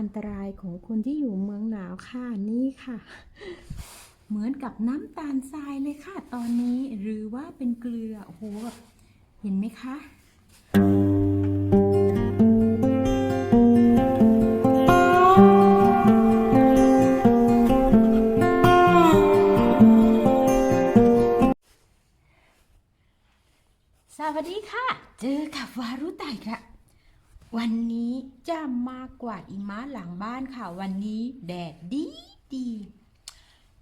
อันตรายของคนที่อยู่เมืองหนาวค่ะนี่ค่ะ เหมือนกับน้ำตาลทรายเลยค่ะตอนนี้หรือว่าเป็นเกลือโอ้โหแบบเห็นไหมคะสวัสดีค่ะ เจอกับวารุไตค่ะ วันนี้จะมากวาดอิมะหลังบ้านค่ะ วันนี้แดดดีดี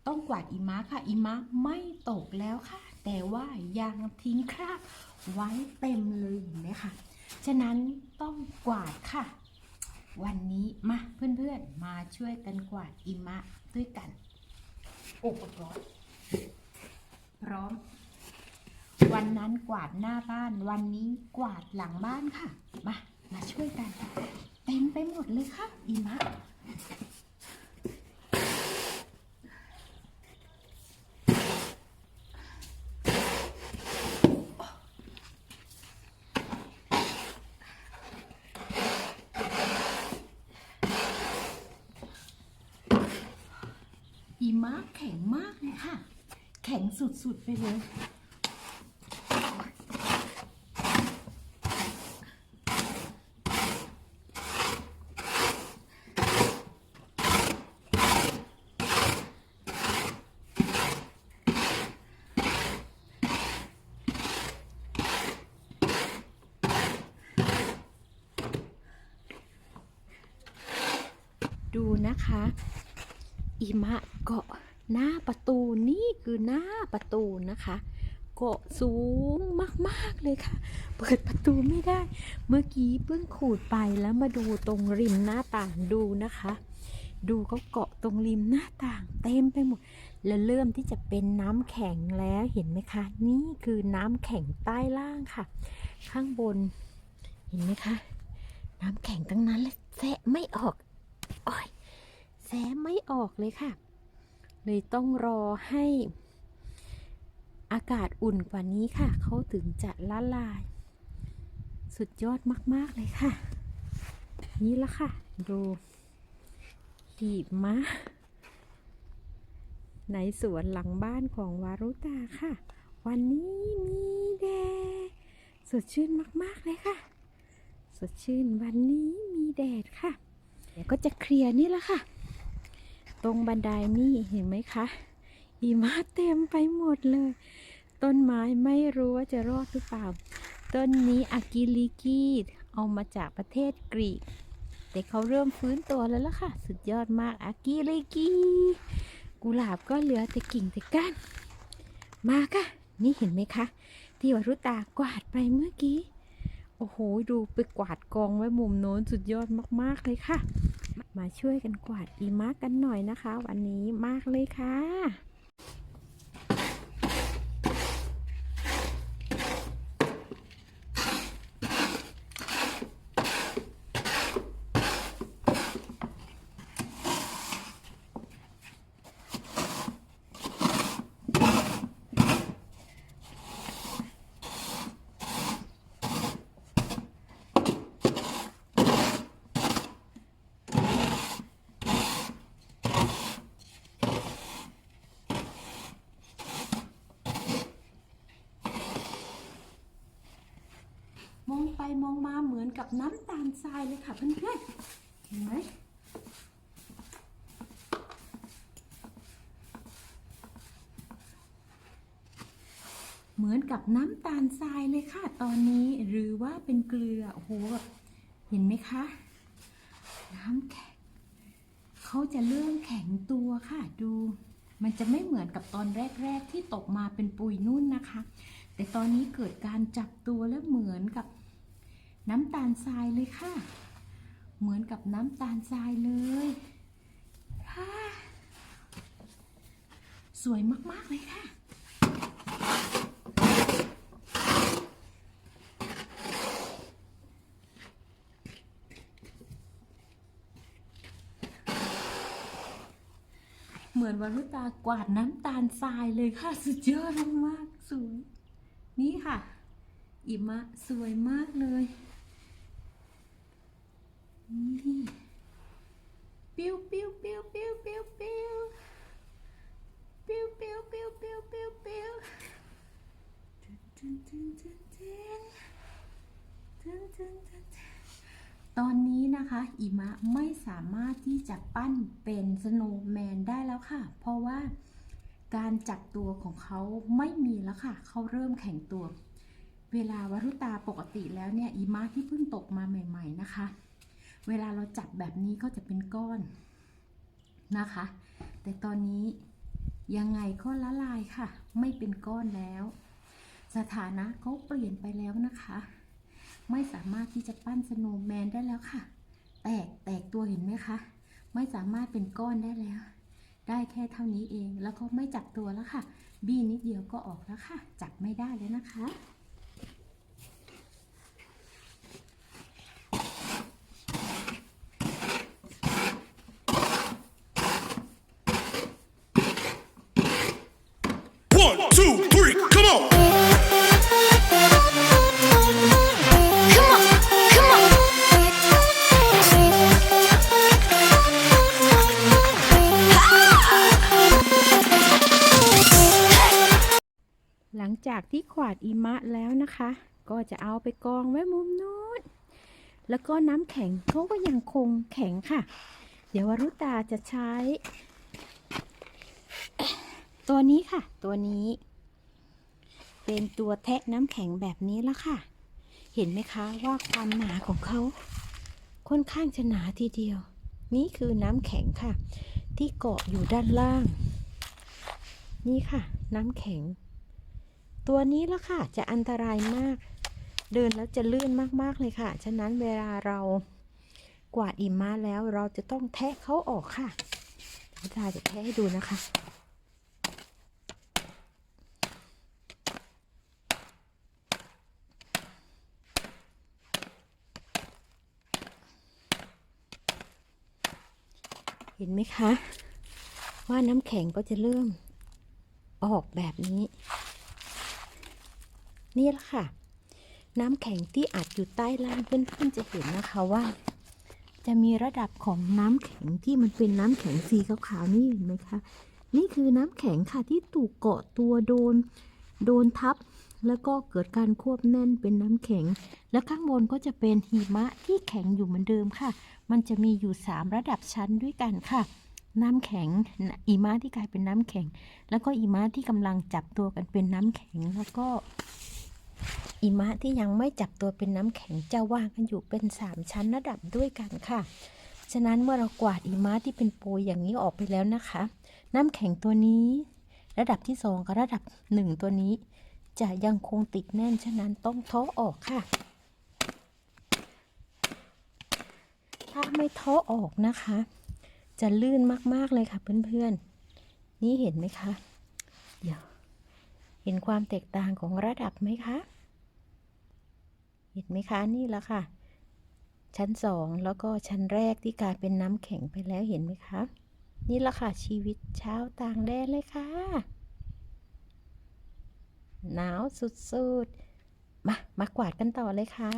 ต้องกวาดอิมะค่ะอิมะไม่ตกแล้วค่ะ แต่ว่ายังทิ้งคราบไว้เต็มเลยเห็นไหมคะฉะนั้นต้องกวาดค่ะ วันนี้มาเพื่อนๆ มาช่วยกันกวาดอิมะด้วยกันอุปกรณ์พร้อม วันนั้นกวาดหน้าบ้าน วันนี้กวาดหลังบ้านค่ะมา ช่วยกันเต็มไปหมดเลยค่ะอีมะอีมะแข็งมากเลยค่ะ แข็งสุดๆไปเลย ดูนะคะ อิมะเกาะหน้าประตูนี่คือหน้าประตูนะคะเกาะสูงมาก ๆ เลยค่ะ เปิดประตูไม่ได้ เมื่อกี้เพิ่งขูดไปแล้วมาดูตรงริมหน้าต่างดูนะคะ ดูเขาเกาะตรงริมหน้าต่างเต็มไปหมด แล้วเริ่มที่จะเป็นน้ำแข็งแล้วเห็นไหมคะ นี่คือน้ำแข็งใต้ล่างค่ะ ข้างบน เห็นไหมคะ น้ำแข็งทั้งนั้นเลยแซะไม่ออก ออกเลยค่ะ เลยต้องรอให้อากาศอุ่นกว่านี้ค่ะ เขาถึงจะละลาย สุดยอดมาก ๆ เลยค่ะ นี่ละค่ะ ดูหีบมะในสวนหลังบ้านของวารุตาค่ะ วันนี้มีแดดสดชื่นมาก ๆ เลยค่ะ สดชื่นวันนี้มีแดดค่ะเดี๋ยวก็จะเคลียร์นี่ละค่ะ ตรงบันไดนี่เห็นไหมคะหิมะเต็มไปหมดเลย ต้นไม้ไม่รู้ว่าจะรอดหรือเปล่า ต้นนี้อากิลิกีเอามาจากประเทศกรีก แต่เขาเริ่มฟื้นตัวแล้วล่ะค่ะ สุดยอดมากอากิลิกีกุหลาบก็เหลือแต่กิ่งแต่ก้านมาค่ะ นี่เห็นไหมคะ ที่วรุตากวาดไปเมื่อกี้ โอ้โห ดูไปกวาดกองไว้มุมโน้นสุดยอดมาก ๆ เลยค่ะ มาช่วยกันกวาดอีมากกันหน่อยนะคะ วันนี้มากเลยค่ะ มองไปมองมาเหมือนกับน้ำตาลทรายเลยค่ะเพื่อนๆ เห็นไหมเหมือนกับน้ำตาลทรายเลยค่ะตอนนี้หรือว่าเป็นเกลือโอ้โหแบบเห็นไหมคะ น้ำแข็งเขาจะเริ่มแข็งตัวค่ะดู มันจะไม่เหมือนกับตอนแรก ๆ ที่ตกมาเป็นปุยนุ่นนะคะ แต่ตอนนี้เกิดการจับตัวแล้วเหมือนกับ น้ำตาลทรายเลยค่ะ เหมือนกับน้ำตาลทรายเลยค่ะสวยมาก ๆ เลยค่ะ เหมือนวรุตากวาดน้ำตาลทรายเลยค่ะ สุดยอดมาก สวย นี่ค่ะ อิมะ สวยมากเลย นี่ปิ้วปิ้วปิ้วปิ้วปิ้วปิ้วปิ้วปิ้วปิ้วปิ้วปิ้วปิ้วตึ้นตึ้นตึ้นตึ้นตึ้นตึ้นตึ้นตึ้นตอนนี้นะคะอิมะไม่สามารถที่จะปั้นเป็นสโนว์แมนได้แล้วค่ะ เพราะว่าการจับตัวของเขาไม่มีแล้วค่ะ เขาเริ่มแข็งตัว เวลาวรุตาปกติแล้วเนี่ยอิมะที่เพิ่งตกมาใหม่ ๆ นะคะ เวลาเราจับแบบนี้ก็จะเป็นก้อนนะคะ แต่ตอนนี้ยังไงก็ละลายค่ะ ไม่เป็นก้อนแล้ว สถานะเขาเปลี่ยนไปแล้วนะคะ ไม่สามารถที่จะปั้นสโนว์แมนได้แล้วค่ะ แตกแตกตัวเห็นไหมคะ ไม่สามารถเป็นก้อนได้แล้ว ได้แค่เท่านี้เองแล้วก็ไม่จับตัวแล้วค่ะ บี้นิดเดียวก็ออกแล้วค่ะ จับไม่ได้แล้วนะคะ หลังจากที่ขวาดอิมะแล้วนะคะ ก็จะเอาไปกองไว้มุมนู้นแล้วก็น้ำแข็งเขาก็ยังคงแข็งค่ะ เดี๋ยววรุตาจะใช้ ตัวนี้ค่ะ ตัวนี้ เป็นตัวแทะน้ำแข็งแบบนี้ละค่ะ เห็นไหมคะว่าความหนาของเขาค่อนข้างจะหนาทีเดียว นี่คือน้ำแข็งค่ะ ที่เกาะอยู่ด้านล่าง นี่ค่ะ น้ำแข็ง ตัวนี้ละค่ะจะอันตรายมาก เดินแล้วจะลื่นมากๆเลยค่ะ ฉะนั้นเวลาเรากวาดอิมมาแล้วเราจะต้องแทะเขาออกค่ะพิธาจะแทะให้ดูนะคะ เห็นไหมคะ ว่าน้ำแข็งก็จะเริ่มออกแบบนี้ นี่แหละค่ะ น้ำแข็งที่อัดอยู่ใต้ล่างเพื่อนๆจะเห็นนะคะว่า จะมีระดับของน้ำแข็งที่มันเป็นน้ำแข็งสีขาวๆนี่เห็นไหมคะ นี่คือน้ำแข็งค่ะที่ถูกเกาะตัวโดน โดนทับ แล้วก็เกิดการควบแน่นเป็นน้ำแข็ง และข้างบนก็จะเป็นหิมะที่แข็งอยู่เหมือนเดิมค่ะ มันจะมีอยู่ 3 ระดับชั้นด้วยกันค่ะ น้ำแข็งอิมะที่กลายเป็นน้ำแข็ง แล้วก็อิมะที่กำลังจับตัวกันเป็นน้ำแข็งแล้วก็อิมะที่ยังไม่จับตัวเป็นน้ำแข็งจะวางกันอยู่เป็น 3 ชั้นระดับด้วยกันค่ะ ฉะนั้นเมื่อเรากวาดอิมะที่เป็นโปรยอย่างนี้ออกไปแล้วนะคะ น้ำแข็งตัวนี้ ระดับที่ 2 กับระดับ 1 ตัวนี้ จะยังคงติดแน่นฉะนั้นต้องเท้อออกค่ะ ถ้าไม่เท้อออกนะคะ จะลื่นมากๆเลยค่ะเพื่อนๆ นี่เห็นไหมคะ เดี๋ยว เห็นความแตกต่างของระดับไหมคะ เห็นไหมคะนี่แหละค่ะ ชั้นสองแล้วก็ชั้นแรกที่กลายเป็นน้ำแข็งไปแล้วเห็นไหมคะ นี่แหละค่ะชีวิตเช้าต่างแดนเลยค่ะ หนาวสุดๆ มา มากวาดกันต่อเลยค่ะ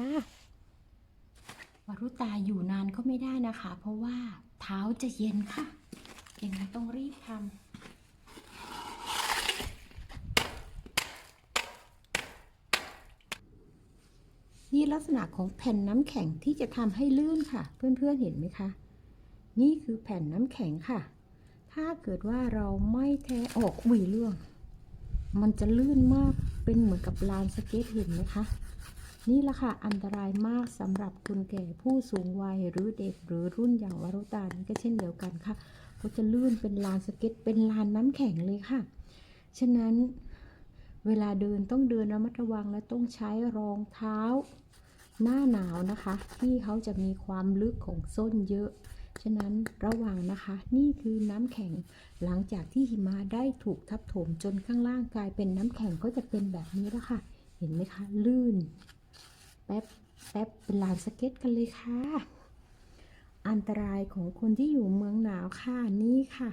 วรุตาอยู่นานก็ไม่ได้นะคะ เพราะว่าเท้าจะเย็นค่ะ ยังไงต้องรีบทำนี่ลักษณะของแผ่นน้ำแข็งที่จะทำให้ลื่นค่ะ เพื่อนๆเห็นไหมคะ นี่คือแผ่นน้ำแข็งค่ะ ถ้าเกิดว่าเราไม่แทะออกอุ้ยเรื่อง มันจะลื่นมากเป็นเหมือนกับลานสเก็ตเห็นไหมคะนี่แหละค่ะอันตรายมากสำหรับคนแก่ผู้สูงวัยหรือเด็กหรือรุ่นอย่างวรุตานี่ก็เช่นเดียวกันค่ะก็จะลื่นเป็นลานสเก็ตเป็นลานน้ำแข็งเลยค่ะ ฉะนั้นเวลาเดินต้องเดินระมัดระวังและต้องใช้รองเท้าหน้าหนาวนะคะ ที่เขาจะมีความลึกของส้นเยอะ ฉะนั้นระวังนะคะ นี่คือน้ำแข็งหลังจากที่หิมะได้ถูกทับถมจนข้างล่างกลายเป็นน้ำแข็งก็จะเป็นแบบนี้แล้วค่ะ เห็นไหมคะ ลื่น แป๊บแป๊บเป็นลานสเก็ตกันเลยค่ะ อันตรายของคนที่อยู่เมืองหนาวค่ะนี่ค่ะ